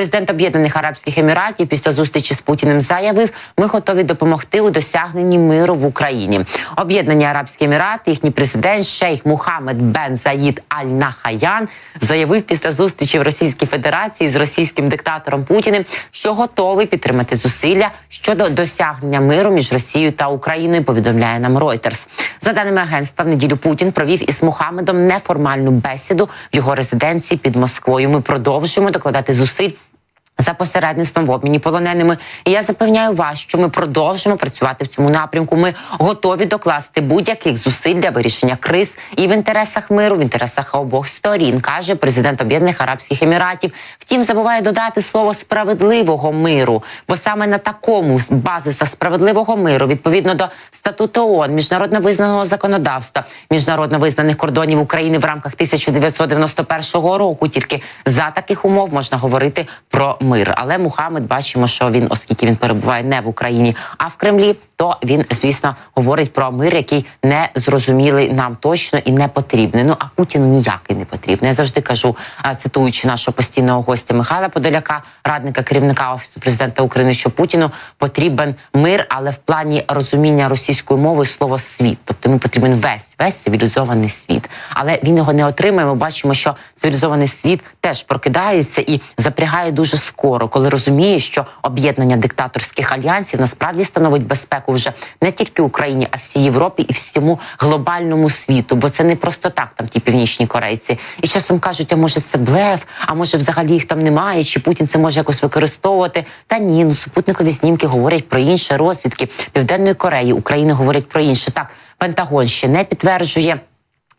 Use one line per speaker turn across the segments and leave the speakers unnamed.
Президент Об'єднаних Арабських Еміратів після зустрічі з Путіним заявив, ми готові допомогти у досягненні миру в Україні. Об'єднані Арабські Емірати, їхній президент Шейх Мухаммед Бен Заїд Аль Нахаян заявив після зустрічі в Російській Федерації з російським диктатором Путіним, що готовий підтримати зусилля щодо досягнення миру між Росією та Україною. Повідомляє нам Reuters. За даними агентства, в неділю Путін провів із Мухаммедом неформальну бесіду в його резиденції під Москвою. Ми продовжуємо докладати зусиль. За посередництвом в обміні полоненими, і я запевняю вас, що ми продовжимо працювати в цьому напрямку. Ми готові докласти будь-яких зусиль для вирішення криз і в інтересах миру, в інтересах обох сторін, каже президент Об'єднаних Арабських Еміратів. Втім, забуває додати слово справедливого миру, бо саме на такому базисах справедливого миру, відповідно до статуту ООН, міжнародно визнаного законодавства, міжнародно визнаних кордонів України в рамках 1991 року, тільки за таких умов можна говорити про. Але Мухаммед бачимо, що він, оскільки він перебуває не в Україні, а в Кремлі, то він, звісно, говорить про мир, який не зрозумілий нам точно і не потрібний. Ну а Путіну ніякий не потрібний. Я завжди кажу, цитуючи нашого постійного гостя Михайла Подоляка, радника керівника офісу президента України, що Путіну потрібен мир, але в плані розуміння російської мови слово світ, тобто йому потрібен весь весь цивілізований світ, але він його не отримає. Ми бачимо, що цивілізований світ теж прокидається і запрягає дуже скоро, коли розуміє, що об'єднання диктаторських альянсів насправді становить безпеку вже не тільки Україні, а всій Європі і всьому глобальному світу. Бо це не просто так, там ті північні корейці. І часом кажуть, а може це блеф, а може взагалі їх там немає, чи Путін це може якось використовувати. Та ні, ну супутникові знімки говорять про інше розвідки Південної Кореї, України говорять про інше. Так, Пентагон ще не підтверджує.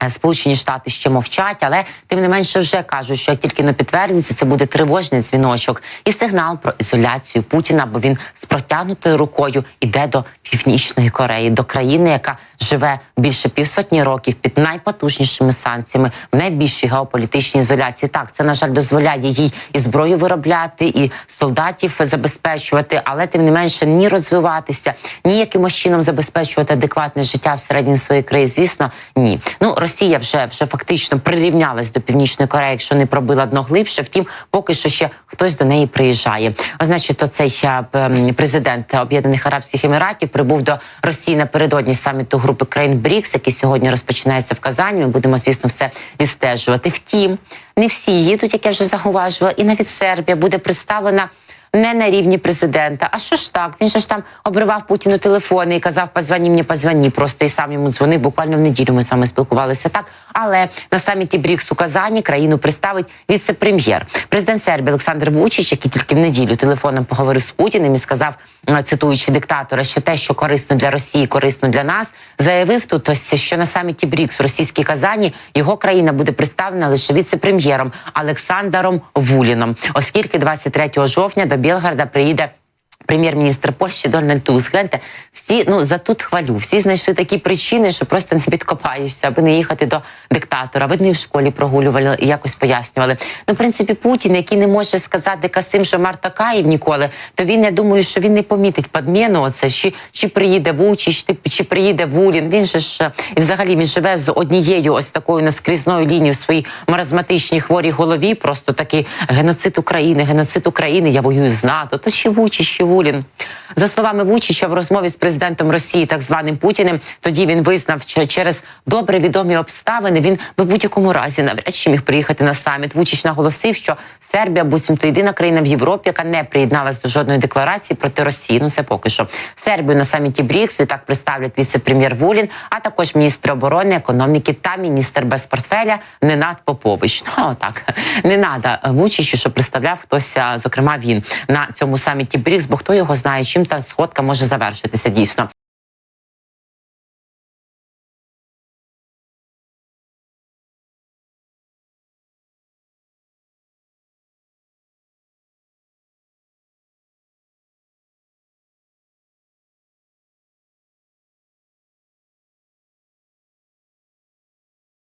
Е, Сполучені Штати ще мовчать, але тим не менше вже кажуть, що як тільки не підтвердиться, це буде тривожний дзвіночок і сигнал про ізоляцію Путіна, бо він з протягнутою рукою іде до північної Кореї, до країни, яка живе більше півсотні років під найпотужнішими санкціями в найбільшій геополітичній ізоляції. Так, це на жаль дозволяє їй і зброю виробляти, і солдатів забезпечувати, але тим не менше ні розвиватися, ні якимось чином забезпечувати адекватне життя всередині своєї країни. Звісно, ні. Ну Росія вже вже фактично прирівнялась до північної Кореї, якщо не пробила дно глибше. Втім, поки що ще хтось до неї приїжджає. О, значить, оцей е, президент Об'єднаних Арабських Еміратів прибув до Росії напередодні саміту групи країн БРІКС, який сьогодні розпочинається в Казані. Ми будемо, звісно, все відстежувати. Втім, не всі їдуть, як я вже зауважувала, і навіть Сербія буде представлена. Не на рівні президента. А що ж так? Він же ж там обривав Путіну телефони і казав, позвоні мені, позвоні. Просто і сам йому дзвонив. Буквально в неділю ми з вами спілкувалися так. Але на саміті БРІКС у Казані країну представить віце-прем'єр. Президент Сербії Олександр Вучич, який тільки в неділю телефоном поговорив з Путіним і сказав, е, цитуючи диктатора, що те, що корисно для Росії, корисно для нас, заявив тут ось, що на саміті БРІКС в російській Казані його країна буде представлена лише віце-прем'єром Олександром Вуліном, оскільки 23 жовтня до Білгарда приїде. Прем'єр-міністр Польщі Дональд Туск. Гляньте, всі ну за тут хвалю. Всі знайшли такі причини, що просто не підкопаєшся, аби не їхати до диктатора. Видно, в школі прогулювали і якось пояснювали. Ну, в принципі, Путін, який не може сказати Касим, що Марта Каїв ніколи, то він я думаю, що він не помітить подміну. Оце чи, чи приїде Вучич, чи, чи приїде Вулін. Він же ж і взагалі він живе з однією ось такою наскрізною лінією в своїй маразматичній хворій голові. Просто такий геноцид України, геноцид України. Я воюю з НАТО. То ще Вучич, ще Вулін. За словами Вучича в розмові з президентом Росії, так званим Путіним, тоді він визнав, що через добре відомі обставини він в будь-якому разі навряд чи міг приїхати на саміт. Вучич наголосив, що Сербія буцімто єдина країна в Європі, яка не приєдналась до жодної декларації проти Росії. Ну це поки що Сербію на саміті БРІКС відтак представлять віце-прем'єр Вулін, а також міністр оборони, економіки та міністр без портфеля Ненад Попович. Ну так не треба Вучичу, щоб представляв хтось, зокрема він на цьому саміті БРІКС, бо хто його знає, чим та сходка може завершитися дійсно.